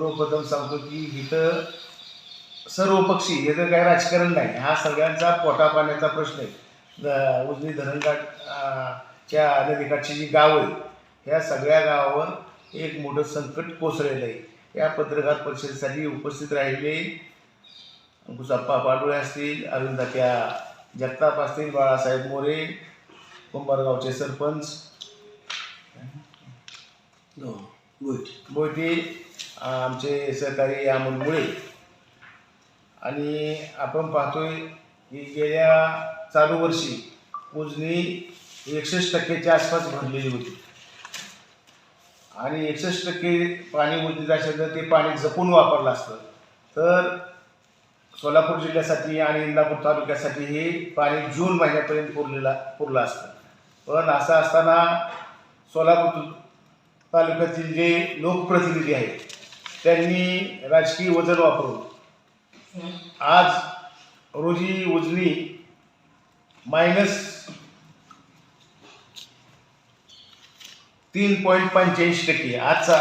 सर्वप्रथम सांगतो की इथं सर्व पक्षी याचं काही राजकारण नाही. हा सगळ्यांचा पोटा पाण्याचा प्रश्न आहे. उजनी धरणघाट अं, च्या नदीकाठची जी गावं आहेत ह्या सगळ्या गावावर एक मोठं संकट कोसळलेलं आहे. या पत्रकार परिषदेसाठी उपस्थित राहिले अंकुशप्पा पाडोळे असतील अरुंधत्या जगताप असतील बाळासाहेब मोरे कुंभारगावचे सरपंच बोयटे आमचे सहकारी अमोल मुळे आणि आपण पाहतोय की गेल्या चालू वर्षी उजनी एकसष्ट टक्क्याच्या आसपास भरलेली होती. आणि एकसष्ट टक्के पाणी उजनीत असेल तर ते पाणी जपून वापरलं असतं. तर सोलापूर जिल्ह्यासाठी आणि इंदापूर तालुक्यासाठी हे पाणी जून महिन्यापर्यंत पुरलेला पुरलं असतं. पण असं असताना सोलापूर तालुक्यातील जे लोकप्रतिनिधी आहेत त्यांनी राजकीय वजन वापरून आज रोजी उजनी मायनस तीन पॉईंट पंच्याऐंशी टक्के आजचा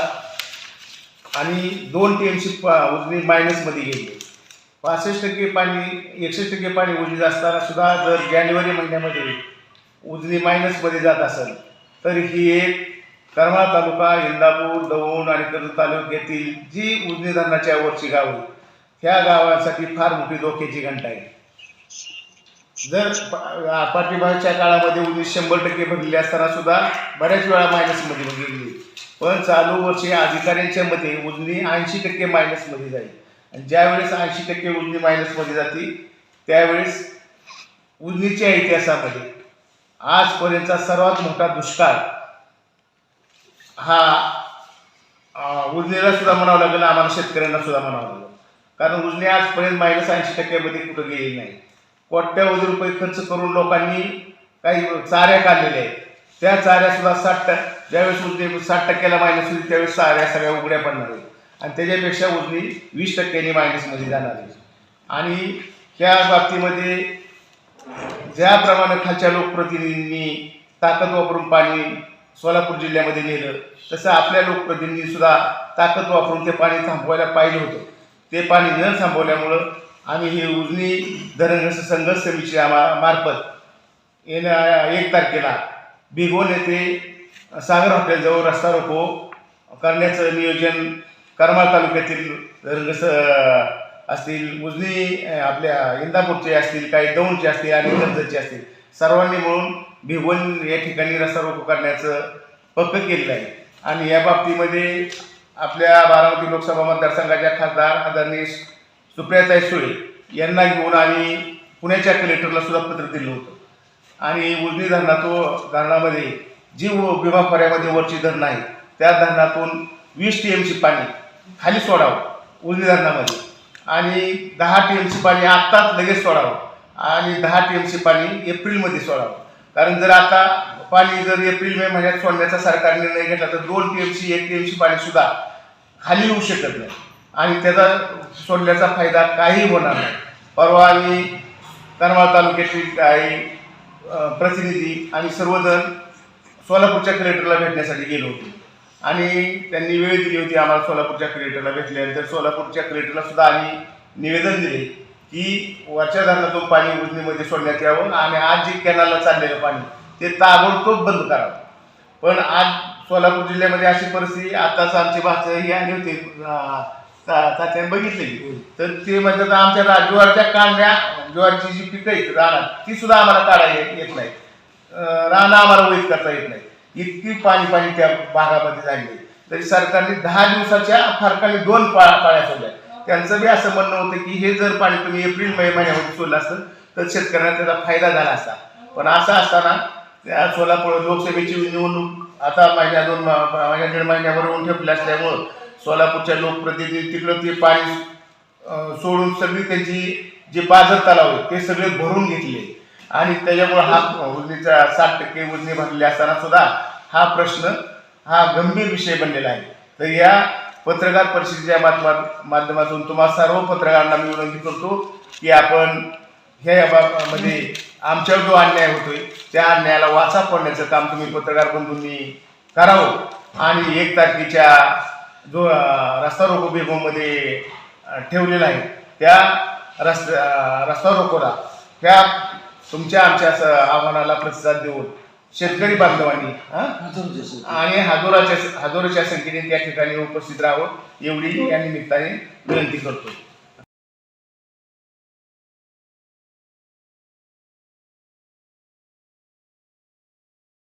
आणि दोन टी एम सी उजनी मायनसमध्ये गेली पासष्ट टक्के पाणी एकसष्ट टक्के पाणी उजनीत असताना सुद्धा जर जानेवारी महिन्यामध्ये उजनी मायनसमध्ये जात असेल तर ही एक करमाळा तालुका इंदापूर दौंड आणि कर्जत तालुक्यातील जी उजनी धरणाच्या वरची गावं ह्या गावांसाठी फार मोठी धोक्याची घंटा आहे. जर प- पाठीमागच्या काळामध्ये उजनी शंभर टक्के भरलेली असताना सुद्धा बऱ्याच वेळा मायनसमध्ये गेली पण चालू वर्षी अधिकाऱ्यांच्या मते उजनी ऐंशी टक्के मायनसमध्ये जाईल. आणि ज्यावेळेस ऐंशी टक्के उजनी मायनसमध्ये जाते त्यावेळेस उजनीच्या इतिहासामध्ये आजपर्यंतचा सर्वात मोठा दुष्काळ हा उजनीला सुद्धा म्हणावं लागेल आम्हाला शेतकऱ्यांना सुद्धा म्हणावं लागेल. कारण उजनी आजपर्यंत मायनस ऐंशी टक्क्यामध्ये कुठं गेलेली नाही. कोट्यावधी रुपये खर्च करून लोकांनी काही चाऱ्या काढलेल्या आहेत. त्या चाऱ्या सुद्धा साठ टक्के ज्यावेळेस उजनी साठ टक्क्याला मायनस होईल त्यावेळेस चाऱ्या सगळ्या उघड्या पडणार आहेत. आणि त्याच्यापेक्षा उजनी वीस टक्क्यांनी मायनसमध्ये जाणार आहे. आणि ह्या बाबतीमध्ये ज्याप्रमाणे खालच्या लोकप्रतिनिधींनी ताकद वापरून पाणी सोलापूर जिल्ह्यामध्ये नेलं तसं आपल्या लोकप्रतिनिधीसुद्धा ताकद वापरून ते पाणी थांबवायला पाहिजे होतं. ते पाणी न थांबवल्यामुळं आम्ही हे उजनी धरणग्रस्त संघर्ष समितीच्या मा- मार्फत येण्या एक तारखेला भिगोन येथे सागर हॉटेलजवळ रस्ता रोको करण्याचं नियोजन करमाळ तालुक्यातील धरणग्रस्त असतील उजनी आपल्या इंदापूरचे असतील काही दौंडचे असतील आणि कर्जतचे असतील सर्वांनी मिळून भिगवण या ठिकाणी रस्ता रोको करण्याचं पक्क केलेलं आहे. आणि या बाबतीमध्ये आपल्या बारामती लोकसभा मतदारसंघाच्या खासदार आदरणीय सुप्रियाताई सुळे यांना घेऊन आम्ही पुण्याच्या कलेक्टरला सुद्धा पत्र दिलं होतं. आणि उजनी धरणातो धरणामध्ये जी व- खोऱ्यामध्ये वरची धरणं आहे. त्या धरणातून वीस टी एम सी पाणी खाली सोडावं उजनी धरणामध्ये. आणि दहा टी एम सी पाणी आत्ताच लगेच सोडावं. आणि दहा टी एम सी पाणी एप्रिलमध्ये सोडावं. कारण जर आता पाणी जर एप्रिल मे महिन्यात सोडण्याचा सरकार निर्णय घेतला तर दोन टी एम सी एक टी एम सी पाणी सुद्धा खाली येऊ शकत नाही. आणि त्याचा सोडण्याचा फायदा काही होणार नाही. परवा आम्ही करमाळ तालुक्यातील काही प्रतिनिधी आणि सर्वजण सोलापूरच्या कलेक्टरला भेटण्यासाठी गेलो होतो. आणि त्यांनी वेळ दिली होती आम्हाला सोलापूरच्या कलेक्टरला भेटल्यानंतर. सोलापूरच्या कलेक्टरला सुद्धा आम्ही निवेदन दिले. की वरच्या धरणातून पाणी उजनीमध्ये सोडण्यात यावं आणि आज जे कॅनलला चाललेलं पाणी ते ताबडतोब बंद करावं. पण आज सोलापूर जिल्ह्यामध्ये अशी परिस्थिती आताच आमची भाषा ही आली होती तात्याने बघितली. तर ते म्हणतात आमच्या ज्वारच्या काढण्या ज्वारीची जी पिकं आहेत रानात ती सुद्धा आम्हाला काढायला येत नाही रानं आम्हाला वैध करता येत नाही इतकी पाणी पाणी त्या भागामध्ये झाली तरी सरकारने दहा दिवसाच्या फरकाने दोन पाळ्या सोडल्या. त्यांचं बी असं म्हणणं होतं की हे जर पाणी तुम्ही एप्रिल मे महिन्यामध्ये सोडलं असतं तर शेतकऱ्यांना त्याचा फायदा झाला असता. पण असं असताना त्या सोलापूर लोकसभेची निवडणूक आता महिन्या दोन म- महिन्या दीड महिन्यावर होऊन ठेपली असल्यामुळं सोलापूरच्या लोकप्रतिनिधी तिकडं ते पाणी सोडून सगळी त्यांची जे बाजार तलाव आहे ते सगळे भरून घेतले. आणि त्याच्यामुळे हा उजनीचा साठ टक्के उजनी भरलेली असताना सुद्धा हा प्रश्न हा गंभीर विषय बनलेला आहे. तर या पत्रकार परिषदेच्या माध्यमातून तुम्हाला सर्व पत्रकारांना मी विनंती करतो की आपण ह्या बाबतीमध्ये आमच्यावर जो अन्याय होतोय त्या अन्यायाला वाचा पडण्याचं काम तुम्ही पत्रकार बंधूंनी करावं. आणि एक तारखेच्या जो रस्ता रोको बेगोमध्ये ठेवलेला आहे त्या रस्ता रस्ता रोकोला. त्या तुमच्या आमच्या स- आव्हानाला प्रतिसाद देऊन शेतकरी बांधवांनी हं? आणि हजाराच्या हजारोच्या संख्येने त्या ठिकाणी उपस्थित राहावं एवढी या निमित्ताने विनंती करतो